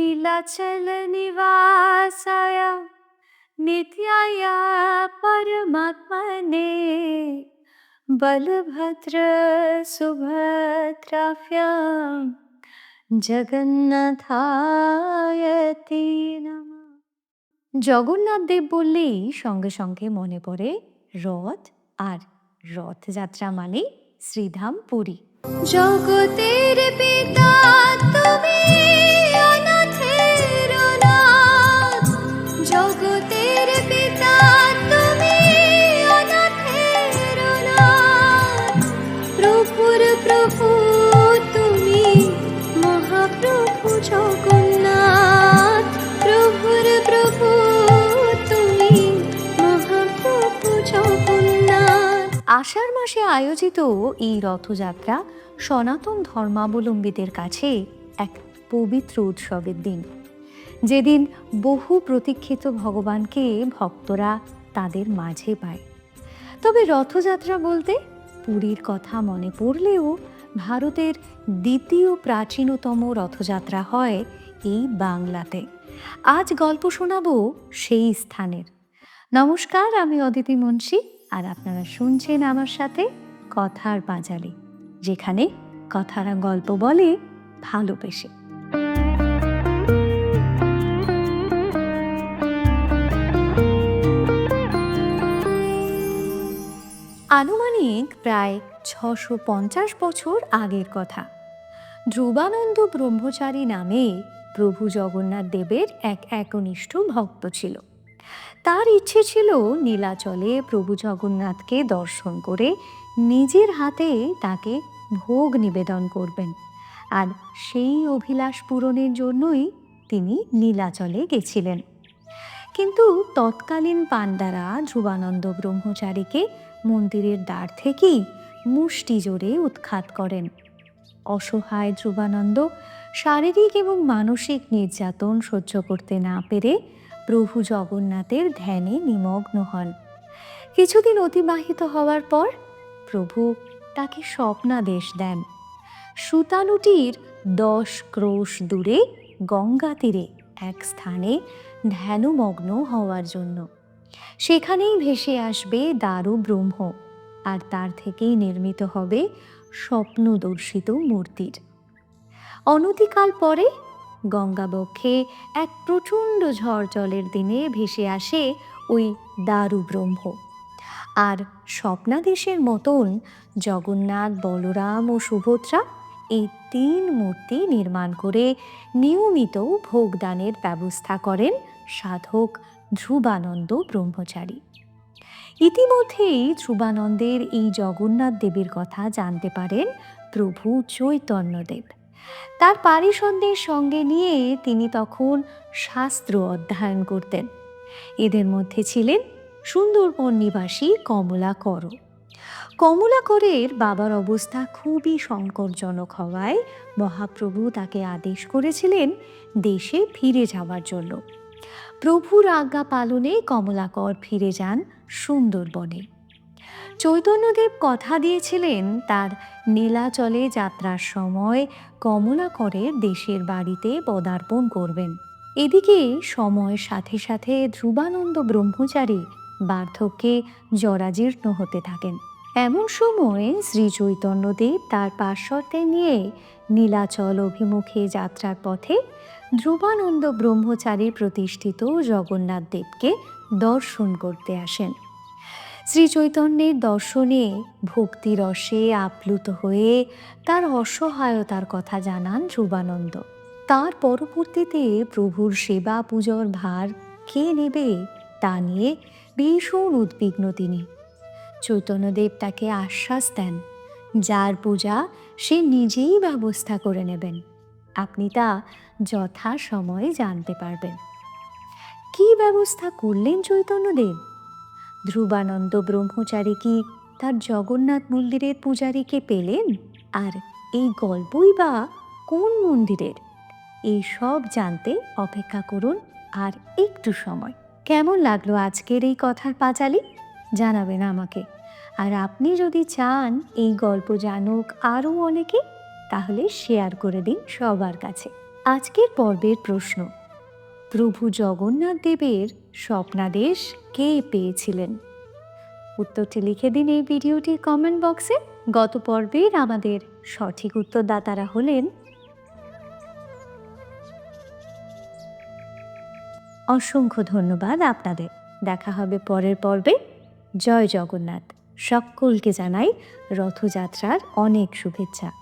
नीलाचलनिवासाय नित्याय परमात्मने বলভদ্র সুভদ্রাভ্যাম জগন্নাথায়তে নমঃ জগন্নাথ দেব বললেই সঙ্গে সঙ্গে মনে পড়ে রথ আর রথযাত্রা মানে শ্রীধাম পুরী জগতের পিতা তুমি আষাঢ় মাসে আয়োজিত এই রথযাত্রা সনাতন ধর্মাবলম্বীদের কাছে এক পবিত্র উৎসবের দিন। যেদিন বহু প্রতীক্ষিত ভগবানকে ভক্তরা তাদের মাঝে পায়। তবে রথযাত্রা বলতে পুরীর কথা মনে পড়লেও ভারতের দ্বিতীয় প্রাচীনতম রথযাত্রা হয় এই বাংলাতে। আজ গল্প শোনাব সেই স্থানের। নমস্কার, আমি অদিতি মুন্সি। আর আপনারা শুনছেন আমার সাথে কথার পাঁচালি, যেখানে কথারা গল্প বলে ভালোবেসে। আনুমানিক প্রায় ছশো পঞ্চাশ বছর আগের কথা। ধ্রুবানন্দ ব্রহ্মচারী নামে প্রভু জগন্নাথ দেবের এক একনিষ্ঠ ভক্ত ছিল। তার ইচ্ছে ছিল নীলাচলে প্রভু জগন্নাথকে দর্শন করে নিজের হাতে তাকে ভোগ নিবেদন করবেন। আর সেই অভিলাষ পূরণের জন্যই তিনি নীলাচলে গেছিলেন। কিন্তু তৎকালীন পাণ্ডারা ধ্রুবানন্দ ব্রহ্মচারীকে মন্দিরের দ্বার থেকেই মুষ্টি জোরে উৎখাত করেন। অসহায় ধ্রুবানন্দ শারীরিক এবং মানসিক নির্যাতন সহ্য করতে না পেরে প্রভু জগন্নাথের ধ্যানে নিমগ্ন হন। কিছুদিন অতিবাহিত হওয়ার পর প্রভু তাকে স্বপ্নাদেশ দেন। সুতানুটির দশ ক্রোশ দূরে গঙ্গা তীরে এক স্থানে ধ্যানমগ্ন হওয়ার জন্য। সেখানেই ভেসে আসবে দারু ব্রহ্ম, আর তার থেকেই নির্মিত হবে স্বপ্নদর্শিত মূর্তির। অনতিকাল পরে গঙ্গাবক্ষে এক প্রচণ্ড ঝড় জলের দিনে ভেসে আসে ওই দারু ব্রহ্ম। আর স্বপ্নাদেশের মতন জগন্নাথ, বলরাম ও সুভদ্রা এই তিন মূর্তি নির্মাণ করে নিয়মিত ভোগদানের ব্যবস্থা করেন সাধক ধ্রুবানন্দ ব্রহ্মচারী। ইতিমধ্যেই ধ্রুবানন্দের এই জগন্নাথ দেবের কথা জানতে পারেন প্রভু চৈতন্যদেব। তার পারিষদদের সঙ্গে নিয়ে তিনি তখন শাস্ত্র অধ্যয়ন করতেন। এদের মধ্যে ছিলেন সুন্দরবন নিবাসী কমলাকর কমলাকরের বাবার অবস্থা খুবই সংকটজনক হওয়ায় মহাপ্রভু তাকে আদেশ করেছিলেন দেশে ফিরে যাওয়ার জন্য। প্রভুর আজ্ঞা পালনে কমলাকর ফিরে যান সুন্দরবনে। চৈতন্যদেব কথা দিয়েছিলেন তার নীলাচলে যাত্রার সময় কমলা কমলাকরের দেশের বাড়িতে পদার্পণ করবেন। এদিকে সময়ের সাথে সাথে ধ্রুবানন্দ ব্রহ্মচারী বার্ধক্যে জরাজীর্ণ হতে থাকেন। এমন সময়ে শ্রী চৈতন্যদেব তার পার্শ্বদের নিয়ে নীলাচল অভিমুখে যাত্রার পথে ধ্রুবানন্দ ব্রহ্মচারীর প্রতিষ্ঠিত জগন্নাথ দেবকে দর্শন করতে আসেন। শ্রী চৈতন্যের দর্শনে ভক্তিরসে আপ্লুত হয়ে তার অসহায়তার কথা জানান ধ্রুবানন্দ। তার পরবর্তীতে প্রভুর সেবা পুজোর ভার কে নেবে তা নিয়ে ভীষণ উদ্বিগ্ন তিনি। চৈতন্যদেব তাকে আশ্বাস দেন, যার পূজা সে নিজেই ব্যবস্থা করে নেবেন। আপনি তা যথাসময়ে জানতে পারবেন। কি ব্যবস্থা করলেন চৈতন্যদেব? ধ্রুবানন্দ ব্রহ্মচারী কি তার জগন্নাথ মন্দিরের পূজারীকে পেলেন? আর এই গল্পই বা কোন মন্দিরের? এই সব জানতে অপেক্ষা করুন আর একটু সময়। কেমন লাগল আজকের এই কথার পাঁচালি? জানাবেন আমাকে। আর আপনি যদি চান এই গল্প জানুক আরও অনেকে, তাহলে শেয়ার করে দিন সবার কাছে। আজকের পর্বের প্রশ্ন। প্রভু জগন্নাথ দেবের স্বপ্নাদেশ কে পেয়েছিলেন? উত্তরটি লিখে দিন এই ভিডিওটির কমেন্ট বক্সে গত পর্বের আমাদের সঠিক উত্তরদাতারা হলেন অসংখ্য ধন্যবাদ আপনাদের। দেখা হবে পরের পর্বে। জয় জগন্নাথ। সকলকে জানাই রথযাত্রার অনেক শুভেচ্ছা।